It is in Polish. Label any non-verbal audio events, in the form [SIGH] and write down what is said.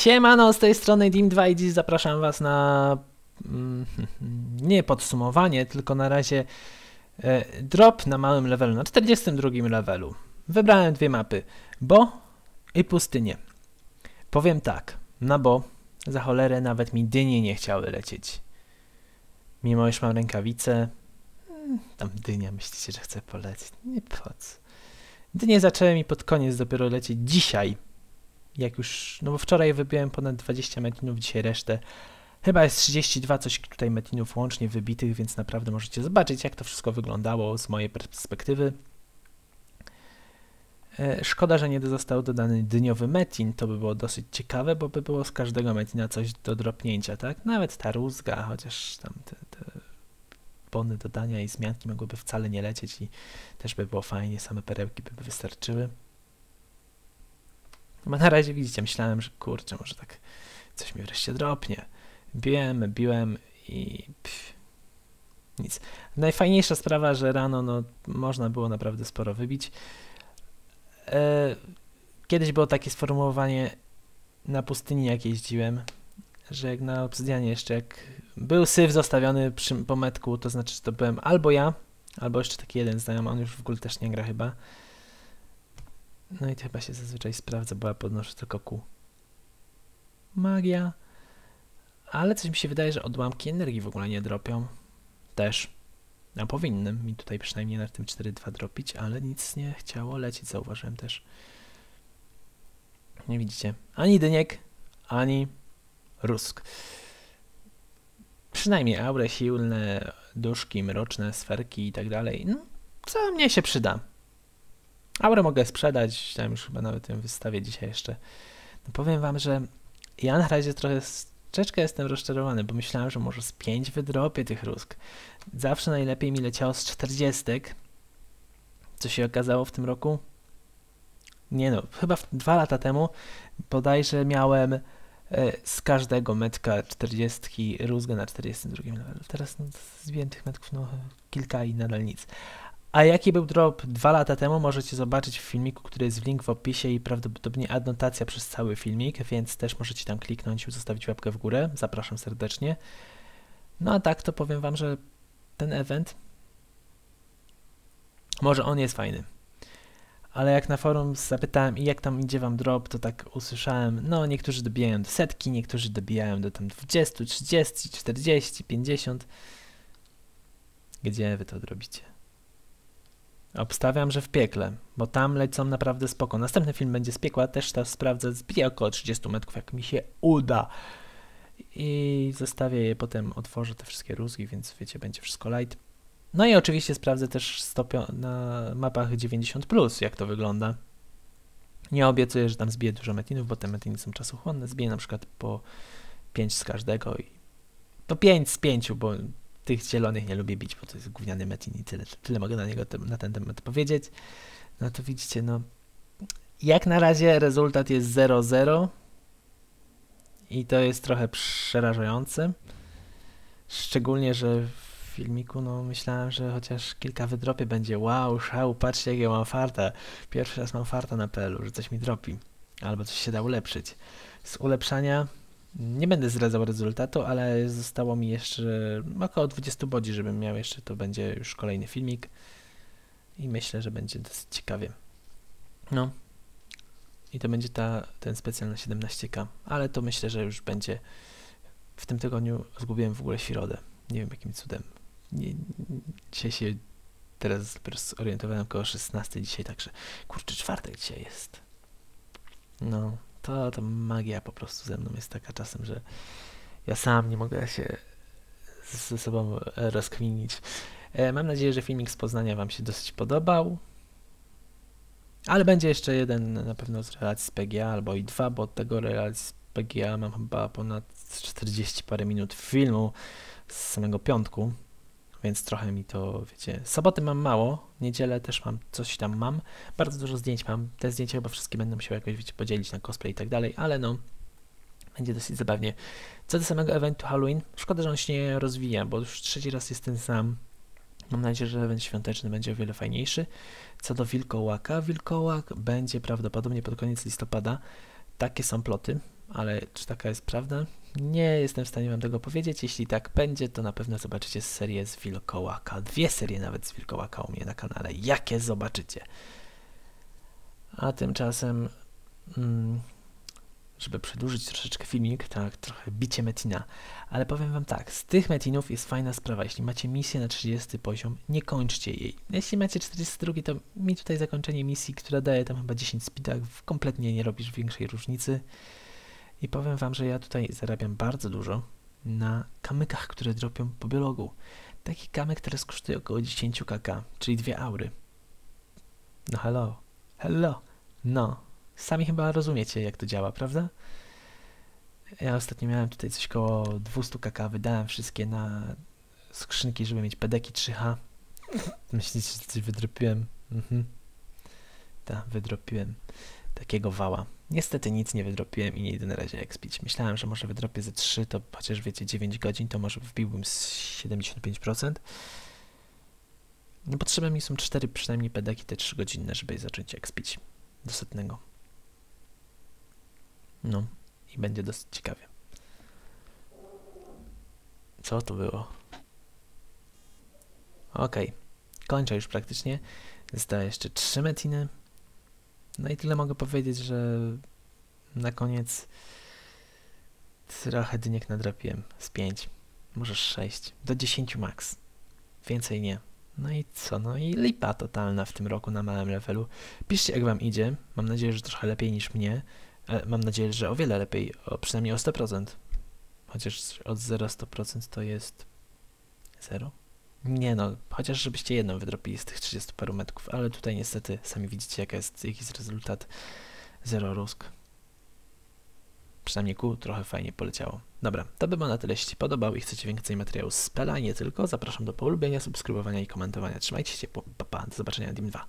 Siemano, z tej strony Dim2 i dziś zapraszam Was na mm, [LAUGHS] nie podsumowanie, tylko na razie e, drop na małym levelu, na 42 levelu. Wybrałem dwie mapy, Bo i Pustynię. Powiem tak, na Bo za cholerę nawet mi dynie nie chciały lecieć. Mimo iż mam rękawice, mm, tam dynia myślicie, że chcę polecieć. Nie po co. Dynie zaczęły mi pod koniec dopiero lecieć dzisiaj jak już, no bo wczoraj wybiłem ponad 20 metinów, dzisiaj resztę. Chyba jest 32 coś tutaj metinów łącznie wybitych, więc naprawdę możecie zobaczyć, jak to wszystko wyglądało z mojej perspektywy. E, szkoda, że nie został dodany dniowy metin, to by było dosyć ciekawe, bo by było z każdego metina coś do dropnięcia, tak? Nawet ta rózga, chociaż tam te, te bony dodania i zmianki mogłyby wcale nie lecieć i też by było fajnie, same perełki by wystarczyły. Bo na razie widzicie, myślałem, że kurczę, może tak coś mi wreszcie dropnie. Biłem, biłem i pff, nic. Najfajniejsza sprawa, że rano no, można było naprawdę sporo wybić. E, kiedyś było takie sformułowanie na pustyni, jak jeździłem, że jak na obsydianie jeszcze, jak był syf zostawiony przy pometku, to znaczy, że to byłem albo ja, albo jeszcze taki jeden znajomy, on już w ogóle też nie gra chyba, no i to chyba się zazwyczaj sprawdza, bo ja podnoszę tylko kół. Magia. Ale coś mi się wydaje, że odłamki energii w ogóle nie dropią. Też. A powinny mi tutaj przynajmniej na tym 4.2 dropić, ale nic nie chciało lecieć, zauważyłem też. Nie widzicie. Ani dyniek, ani rusk. Przynajmniej aure silne, duszki, mroczne, sferki i tak dalej. No, co mnie się przyda. Aurę mogę sprzedać, tam już chyba nawet ją wystawię dzisiaj jeszcze. No powiem wam, że ja na razie trochę troszeczkę jestem rozczarowany, bo myślałem, że może z 5 wydropię tych rusk. Zawsze najlepiej mi leciało z 40. Co się okazało w tym roku? Nie no, chyba dwa lata temu bodajże miałem e, z każdego metka 40 rózgę na 42 levelu. Teraz no, z tych metków no, kilka i nadal nic. A jaki był drop dwa lata temu, możecie zobaczyć w filmiku, który jest w link w opisie i prawdopodobnie adnotacja przez cały filmik, więc też możecie tam kliknąć i zostawić łapkę w górę. Zapraszam serdecznie. No a tak to powiem Wam, że ten event, może on jest fajny, ale jak na forum zapytałem i jak tam idzie Wam drop, to tak usłyszałem, no niektórzy dobijają do setki, niektórzy dobijają do tam 20, 30, 40, 50. Gdzie Wy to robicie? Obstawiam, że w piekle, bo tam lecą naprawdę spoko. Następny film będzie z piekła, też to sprawdzę, zbiję około 30 metrów, jak mi się uda. I zostawię je, potem otworzę te wszystkie rózgi, więc wiecie, będzie wszystko light. No i oczywiście sprawdzę też stopio na mapach 90+, jak to wygląda. Nie obiecuję, że tam zbiję dużo metinów, bo te metiny są czasochłonne. Zbiję na przykład po 5 z każdego i po 5 z 5, bo tych zielonych nie lubię bić, bo to jest gówniany metin i tyle, tyle mogę na niego na ten temat powiedzieć. No to widzicie, no jak na razie rezultat jest 0-0 i to jest trochę przerażające. Szczególnie, że w filmiku no myślałem, że chociaż kilka wydropie będzie wow, szał, patrzcie jak ja mam farta. Pierwszy raz mam farta na pelu, że coś mi dropi. Albo coś się da ulepszyć. Z ulepszania nie będę zdradzał rezultatu, ale zostało mi jeszcze około 20 bodzi, żebym miał jeszcze, to będzie już kolejny filmik i myślę, że będzie dosyć ciekawie. No i to będzie ta, ten specjalny 17K, ale to myślę, że już będzie w tym tygodniu zgubiłem w ogóle środę. Nie wiem jakim cudem. Nie, dzisiaj się teraz zorientowałem około 16 dzisiaj, także kurczę, czwartek dzisiaj jest. No, to, to magia po prostu ze mną jest taka czasem, że ja sam nie mogę się ze sobą rozkminić. E, mam nadzieję, że filmik z Poznania Wam się dosyć podobał. Ale będzie jeszcze jeden na pewno z relacji z PGA, albo i dwa, bo od tego relacji z PGA mam chyba ponad 40 parę minut filmu z samego piątku więc trochę mi to, wiecie, soboty mam mało, niedzielę też mam, coś tam mam, bardzo dużo zdjęć mam, te zdjęcia chyba wszystkie będę musiał jakoś, wiecie, podzielić na cosplay i tak dalej, ale no, będzie dosyć zabawnie. Co do samego eventu Halloween, szkoda, że on się nie rozwija, bo już trzeci raz jest ten sam. Mam nadzieję, że event świąteczny będzie o wiele fajniejszy. Co do wilkołaka, wilkołak będzie prawdopodobnie pod koniec listopada. Takie są ploty, ale czy taka jest prawda? Nie jestem w stanie wam tego powiedzieć. Jeśli tak będzie, to na pewno zobaczycie serię z Wilkołaka. Dwie serie nawet z Wilkołaka u mnie na kanale. Jakie zobaczycie? A tymczasem, mm, żeby przedłużyć troszeczkę filmik, tak, trochę bicie metina, ale powiem wam tak, z tych metinów jest fajna sprawa. Jeśli macie misję na 30 poziom, nie kończcie jej. Jeśli macie 42, to mi tutaj zakończenie misji, która daje tam chyba 10 speedach, kompletnie nie robisz większej różnicy. I powiem wam, że ja tutaj zarabiam bardzo dużo na kamykach, które dropią po biologu. Taki kamyk teraz kosztuje około 10 kk, czyli 2 aury. No hello, hello, no. Sami chyba rozumiecie, jak to działa, prawda? Ja ostatnio miałem tutaj coś koło 200 kk, wydałem wszystkie na skrzynki, żeby mieć pedeki 3H. [LAUGHS] Myślicie, że coś wydropiłem? Mhm. Tak, wydropiłem takiego wała. Niestety nic nie wydropiłem i nie idę na razie expić. Myślałem, że może wydropię ze 3, to chociaż wiecie 9 godzin, to może wbiłbym z 75%. No potrzebne mi są 4 przynajmniej pedeki te 3 godzinne, żeby zacząć expić do setnego. No i będzie dosyć ciekawie. Co to było? Okej, okay. kończę już praktycznie. Zostały jeszcze 3 metiny. No i tyle mogę powiedzieć, że na koniec trochę dyniek nadrapiłem z 5, może 6, do 10 max. Więcej nie. No i co? No i lipa totalna w tym roku na małym levelu. Piszcie jak wam idzie. Mam nadzieję, że trochę lepiej niż mnie. E, mam nadzieję, że o wiele lepiej, o przynajmniej o 100%. Chociaż od 0-100% to jest 0? Nie no, chociaż żebyście jedną wydropili z tych 30 paru metrów, ale tutaj niestety sami widzicie jaka jest, jaki jest rezultat. Zero rusk. Przynajmniej kół trochę fajnie poleciało. Dobra, to by było na tyle. Jeśli podobał i chcecie więcej materiału z Pela, nie tylko, zapraszam do polubienia, subskrybowania i komentowania. Trzymajcie się, pa, pa, do zobaczenia Dim 2.